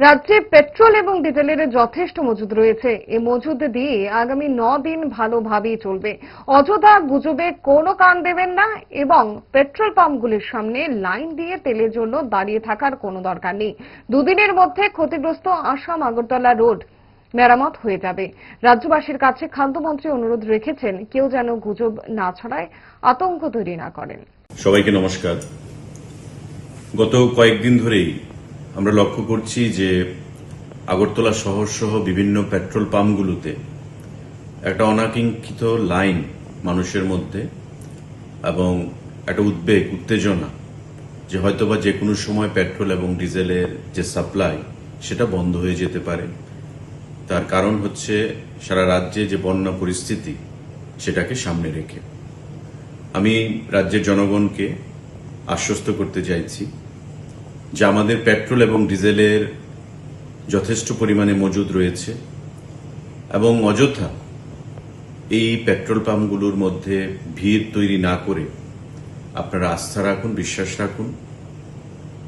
রাজ্যে পেট্রোল এবং ডিজেলের যথেষ্ট মজুদ রয়েছে। এ মজুদ দিয়ে আগামী ন দিন ভালোভাবেই চলবে। অযথা গুজবে কোনো কান দেবেন না এবং পেট্রোল পাম্পগুলির সামনে লাইন দিয়ে তেলের জন্য দাঁড়িয়ে থাকার কোনো দরকার নেই। দুদিনের মধ্যে ক্ষতিগ্রস্ত আসাম আগরতলা রোড মেরামত হয়ে যাবে। রাজ্যবাসীর কাছে খাদ্যমন্ত্রী অনুরোধ রেখেছেন, কেউ যেন গুজব না ছড়ায়, আতঙ্ক তৈরি না করেন। সবাইকে নমস্কার। গত কয়েকদিন ধরেই আমরা লক্ষ্য করছি যে আগরতলা শহর সহ বিভিন্ন পেট্রোল পাম্পগুলোতে একটা অনাকাঙ্ক্ষিত লাইন মানুষের মধ্যে এবং একটা উদ্বেগ, উত্তেজনা যে হয়তোবা যে কোনো সময় পেট্রোল এবং ডিজেলের যে সাপ্লাই, সেটা বন্ধ হয়ে যেতে পারে। তার কারণ হচ্ছে সারা রাজ্যে যে বন্যা পরিস্থিতি, সেটাকে সামনে রেখে। আমি রাজ্যের জনগণকে আশ্বস্ত করতে চাইছি যে আমাদের পেট্রোল এবং ডিজেলের যথেষ্ট পরিমাণে মজুদ রয়েছে। এবং অযথা এই পেট্রোল পাম্পগুলোর মধ্যে ভিড় তৈরি না করে আপনারা আস্থা রাখুন, বিশ্বাস রাখুন।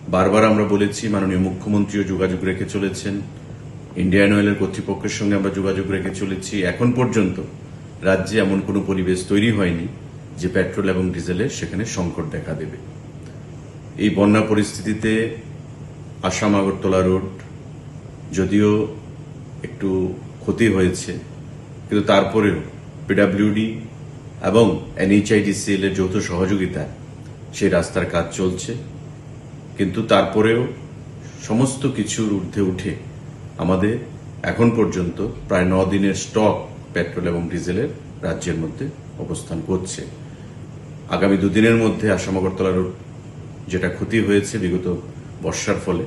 বারবার আমরা বলেছি, মাননীয় মুখ্যমন্ত্রীও যোগাযোগ রেখে চলেছেন। ইন্ডিয়ান অয়েলের কর্তৃপক্ষের সঙ্গে আমরা যোগাযোগ রেখে চলেছি। এখন পর্যন্ত রাজ্যে এমন কোনো পরিবেশ তৈরি হয়নি যে পেট্রোল এবং ডিজেলের সেখানে সংকট দেখা দেবে। এই বন্যা পরিস্থিতিতে আসাম আগরতলা রোড যদিও একটু ক্ষতি হয়েছে, কিন্তু তারপরেও পিডাব্লিউডি এবং এনএইচআইডিসিএল এর যৌথ সহযোগিতায় সেই রাস্তার কাজ চলছে, কিন্তু তারপরেও সমস্ত কিছুর ঊর্ধ্বে উঠে আমাদের এখন পর্যন্ত প্রায় ন দিনের স্টক পেট্রোল এবং ডিজেলের রাজ্যের মধ্যে অবস্থান করছে। আগামী দুদিনের মধ্যে আসাম আগরতলা রোড যেটা ক্ষতি হয়েছে বিগত বর্ষার ফলে,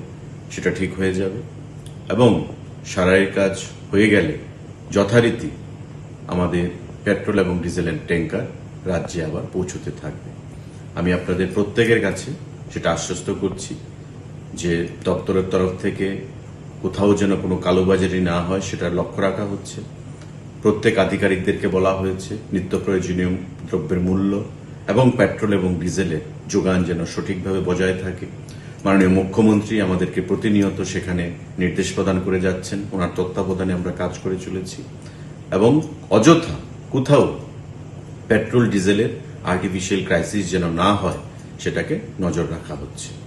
সেটা ঠিক হয়ে যাবে। এবং সারাইয়ের কাজ হয়ে গেলে যথারীতি আমাদের পেট্রোল এবং ডিজেলের ট্যাঙ্কার রাজ্যে আবার পৌঁছতে থাকবে। আমি আপনাদের প্রত্যেকের কাছে সেটা আশ্বস্ত করছি যে দপ্তরের তরফ থেকে কোথাও যেন কোনো কালোবাজারি না হয়, সেটা লক্ষ্য রাখা হচ্ছে। প্রত্যেক আধিকারিকদেরকে বলা হয়েছে, নিত্য প্রয়োজনীয় দ্রব্যের মূল্য এবং পেট্রোল এবং ডিজেলের যোগান যেন সঠিকভাবে বজায় থাকে। মাননীয় মুখ্যমন্ত্রী আমাদেরকে প্রতিনিয়ত সেখানে নির্দেশ প্রদান করে যাচ্ছেন। ওনার তত্ত্বাবধানে আমরা কাজ করে চলেছি। এবং অযথা কোথাও পেট্রোল, ডিজেলের আর্টিফিশিয়াল ক্রাইসিস যেন না হয়, সেটাকে নজর রাখা হচ্ছে।